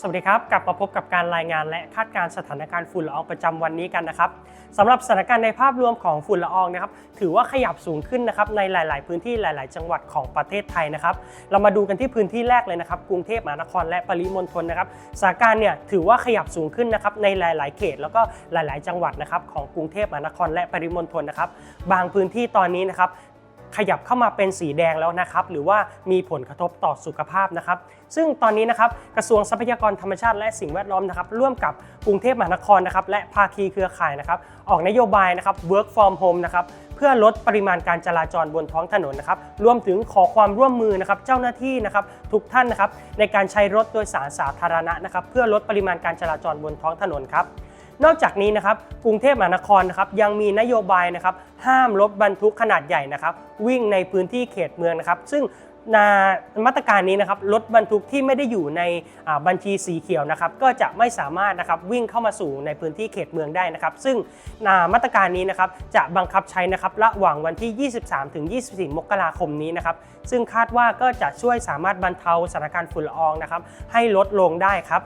สวัสดีครับ กลับมาพบกับการรายงานและคาดการณ์สถานการณ์ฝุ่นละอองประจำวันนี้กันนะครับสำหรับสถานการณ์ในภาพรวมของฝุ่นละอองนะครับถือว่าขยับสูงขึ้นนะครับในหลาย ๆ พื้นที่หลาย ๆ จังหวัดของประเทศไทยนะครับ เรามาดูกันที่พื้นที่แรกเลยนะครับ กรุงเทพมหานครและปริมณฑลนะครับสถานการณ์เนี่ยถือว่าขยับสูงขึ้นนะครับในหลาย ๆ เขต แล้วก็หลาย ๆ จังหวัดนะครับของกรุงเทพมหานครและปริมณฑลนะครับบางพื้นที่ตอนนี้นะครับ ขยับเข้ามาเป็นสีแดงแล้วนะครับ หรือว่ามีผลกระทบต่อสุขภาพนะครับ ซึ่งตอนนี้นะครับกระทรวงทรัพยากรธรรมชาติและสิ่งแวดล้อมนะครับร่วมกับกรุงเทพมหานครนะครับและภาคีเครือข่ายนะครับออกนโยบายนะครับ work from home นะครับเพื่อลดปริมาณการจราจรบนท้องถนนนะครับ รวมถึงขอความร่วมมือนะครับเจ้าหน้าที่นะครับทุกท่านนะครับในการใช้รถโดยสารสาธารณะนะครับเพื่อลดปริมาณการจราจรบนท้องถนนครับ นอกจากนี้นะครับกรุงเทพมหานครนะครับยังมีนโยบายนะครับห้ามรถบรรทุกขนาดใหญ่นะครับวิ่งในพื้นที่เขตเมืองนะครับ ซึ่งนามาตรการนี้นะครับรถบรรทุกที่ไม่ได้อยู่ในบัญชีสีเขียวนะครับก็จะไม่สามารถนะครับวิ่งเข้ามาสู่ในพื้นที่เขตเมืองได้นะครับ ซึ่งนามาตรการนี้นะครับจะบังคับใช้นะครับระหว่างวันที่ 23 ถึง 24 มกราคมนี้นะครับ ซึ่งคาดว่าก็จะช่วยสามารถบรรเทาสถานการณ์ฝุ่นละอองนะครับให้ลดลงได้ครับ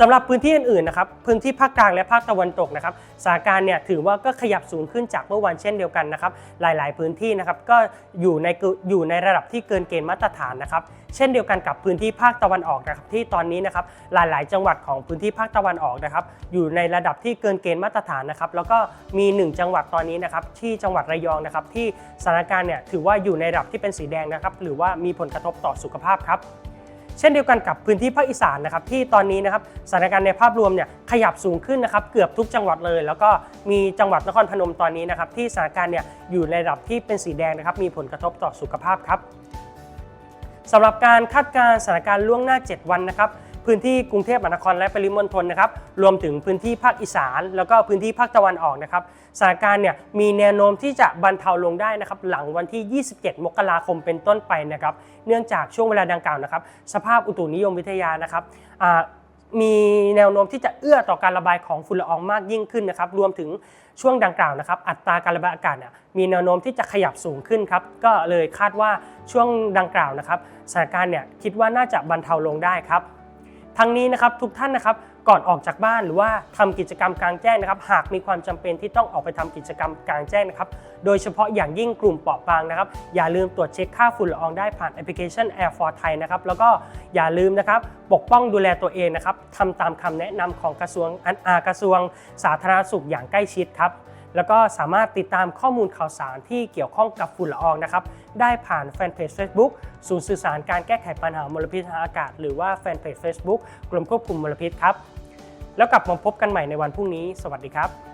สำหรับพื้นที่อื่นๆนะครับพื้นที่ภาคกลางและภาคตะวันตกนะครับสถานการณ์เนี่ยถือว่าก็ขยับสูงขึ้นจากเมื่อวันเช่นเดียวกันนะครับหลาย ๆ พื้นที่นะครับก็อยู่ในอยู่ในระดับที่เกินเกณฑ์มาตรฐานนะครับเช่นเดียวกันกับพื้นที่ภาคตะวันออกนะครับที่ตอนนี้นะครับหลาย ๆ จังหวัดของพื้นที่ภาคตะวันออกนะครับอยู่ในระดับที่เกินเกณฑ์มาตรฐานนะครับแล้วก็มี 1 จังหวัดตอนนี้นะครับที่จังหวัดระยองนะครับที่สถานการณ์เนี่ยถือว่าอยู่ในระดับที่เป็นสีแดงนะครับหรือว่ามีผลกระทบต่อสุขภาพครับ เช่นเดียวกันกับพื้นที่ภาคอีสานนะครับที่ตอนนี้นะครับสถานการณ์ในภาพรวมเนี่ยขยับสูงขึ้นนะครับเกือบทุกจังหวัดเลย แล้วก็มีจังหวัดนครพนมตอนนี้นะครับที่สถานการณ์เนี่ยอยู่ในระดับที่เป็นสีแดงนะครับมีผลกระทบต่อสุขภาพครับสำหรับการคาดการณ์สถานการณ์ล่วงหน้า 7 วันนะครับ พื้นที่กรุงเทพมหานครและปริมณฑลนะครับรวมถึงพื้นที่ภาคอีสาน แล้วก็พื้นที่ภาคตะวันออกนะครับสถานการณ์เนี่ยมีแนวโน้มที่จะบรรเทาลงได้นะครับหลังวันที่ 27 มกราคมเป็นต้นไปนะครับเนื่องจากช่วงเวลาดังกล่าวนะครับสภาพอุตุนิยมวิทยานะครับมีแนวโน้มที่จะเอื้อต่อการระบายของฝุ่นละอองมากยิ่งขึ้นนะครับ รวมถึงช่วงดังกล่าวนะครับ อัตราการระบายอากาศมีแนวโน้มที่จะขยับสูงขึ้นครับ ก็เลยคาดว่าช่วงดังกล่าวนะครับสถานการณ์เนี่ยคิดว่าน่าจะบรรเทาลงได้ครับ ทั้งนี้นะครับทุกท่านนะครับก่อนออกจากบ้านหรือว่าทำกิจกรรมกลางแจ้งนะครับ หากมีความจำเป็นที่ต้องออกไปทำกิจกรรมกลางแจ้งนะครับ โดยเฉพาะอย่างยิ่งกลุ่มเปราะบางนะครับ อย่าลืมตรวจเช็คค่าฝุ่นละอองได้ผ่านแอปพลิเคชัน Air for Thai นะครับ แล้วก็อย่าลืมนะครับปกป้องดูแลตัวเองนะครับทำตามคำแนะนำของกระทรวงอันอากระทรวงสาธารณสุขอย่างใกล้ชิดครับ แล้วก็สามารถติดตามข้อมูลข่าวสารที่เกี่ยวข้องกับฝุ่นละอองนะครับ ได้ผ่านแฟนเพจ Facebook ศูนย์สื่อสารการแก้ไขปัญหามลพิษทางอากาศ หรือว่าแฟนเพจ Facebook กรมควบคุมมลพิษครับ แล้วกลับมาพบกันใหม่ในวันพรุ่งนี้ สวัสดีครับ